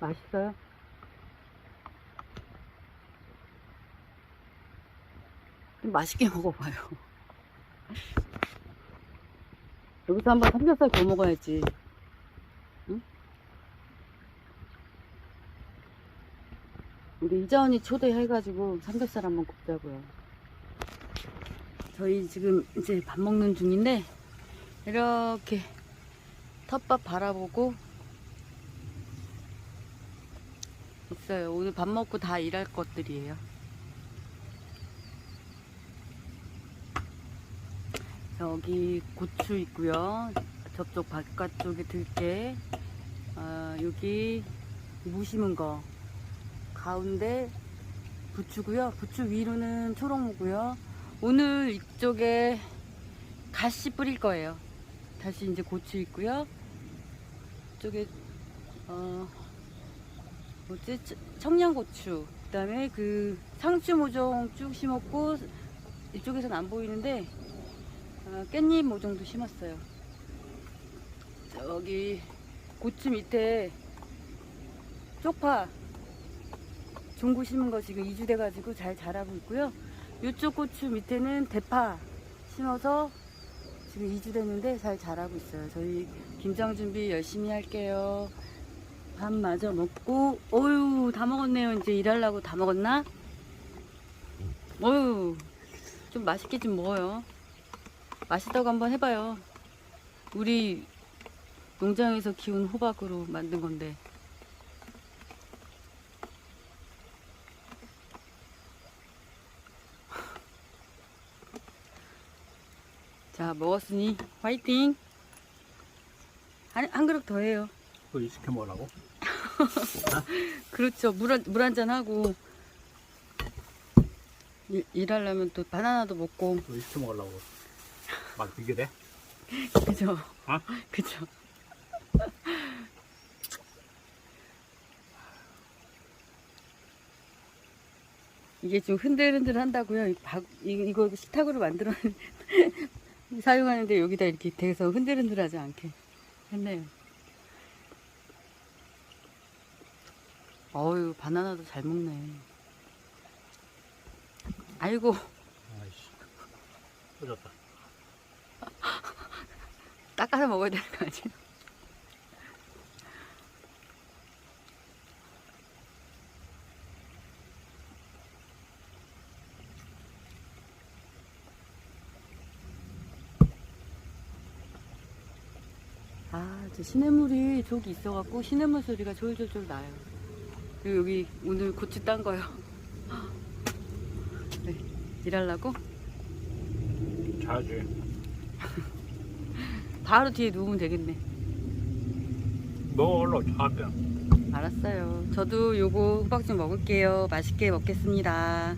맛있어요? 좀 맛있게 먹어봐요. 여기서 한번 삼겹살 구워 먹어야지. 응? 우리 이자언니 초대해가지고 삼겹살 한번 굽자고요. 저희 지금 이제 밥 먹는 중인데 이렇게 텃밭 바라보고 있어요. 오늘 밥 먹고 다 일할 것들이에요. 여기 고추 있고요. 저쪽 바깥쪽에 들깨. 아, 여기 무 심은 거. 가운데 부추고요. 부추 위로는 초록무고요. 오늘 이쪽에 가시 뿌릴 거예요. 다시 이제 고추 있고요. 이쪽에 어 뭐지 청- 청양고추. 그다음에 그 상추 모종 쭉 심었고 이쪽에서는 안 보이는데 아, 깻잎 모종도 심었어요. 저기 고추 밑에 쪽파 종구 심은 거 지금 이주돼 가지고 잘 자라고 있고요. 이쪽 고추 밑에는 대파 심어서 지금 이주됐는데 잘 자라고 있어요. 저희 김장 준비 열심히 할게요. 밥 마저 먹고, 어유 다 먹었네요. 이제 일하려고 다 먹었나? 어유 좀 맛있게 좀 먹어요. 맛있다고 한번 해봐요. 우리 농장에서 키운 호박으로 만든 건데. 자, 먹었으니 화이팅! 한, 한 그릇 더 해요. 그거 시켜 먹으라고? 그렇죠. 물 한, 물 한 잔 하고. 일, 일하려면 또 바나나도 먹고. 그거 시켜 먹으려고. 막 비교돼? 그죠? 어? 그죠? 이게 좀 흔들흔들 한다고요. 박- 이거 식탁으로 만들어 사용하는데 여기다 이렇게 대서 흔들흔들하지 않게 했네요. 어유 바나나도 잘 먹네. 아이고 아이씨. 터졌다. 닦아서 먹어야 되는 거 아니에요? 아, 저 시냇물이 저기 있어갖고 시냇물 소리가 졸졸졸 나요. 그리고 여기 오늘 고추 딴 거요. 네, 일하려고 자야지. 바로 뒤에 누우면 되겠네. 너 얼른 자면. 알았어요. 저도 요거 호박 좀 먹을게요. 맛있게 먹겠습니다.